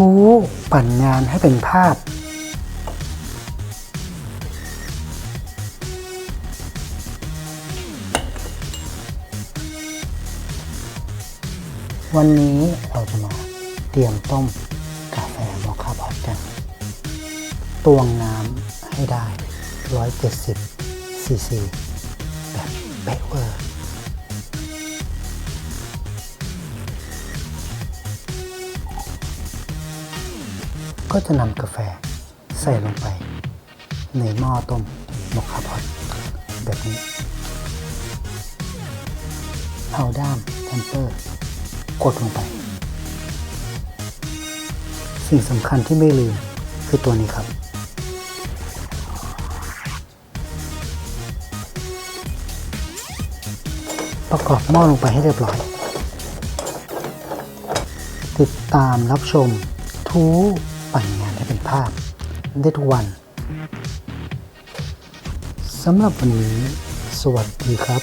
ทูปั่นงานให้เป็นภาพ วันนี้เราจะมาเตรียมต้มกาแฟมอคคาพอตกันตวงน้ำให้ได้ 170ซีซีแบบเป๊ะเวอร์ ก็จะนำกาแฟใส่ลงไป ในหม้อต้มมอคคาพอตแบบนี้เอาด้ามแทมเปอร์กดลงไป สิ่งสำคัญที่ไม่ลืมคือตัวนี้ครับ ประกอบหม้อลงไปให้เรียบร้อย ติดตามรับชมทู ปั่นงานให้เป็นภาพ ได้ทุกวันสำหรับวันนี้ สวัสดีครับ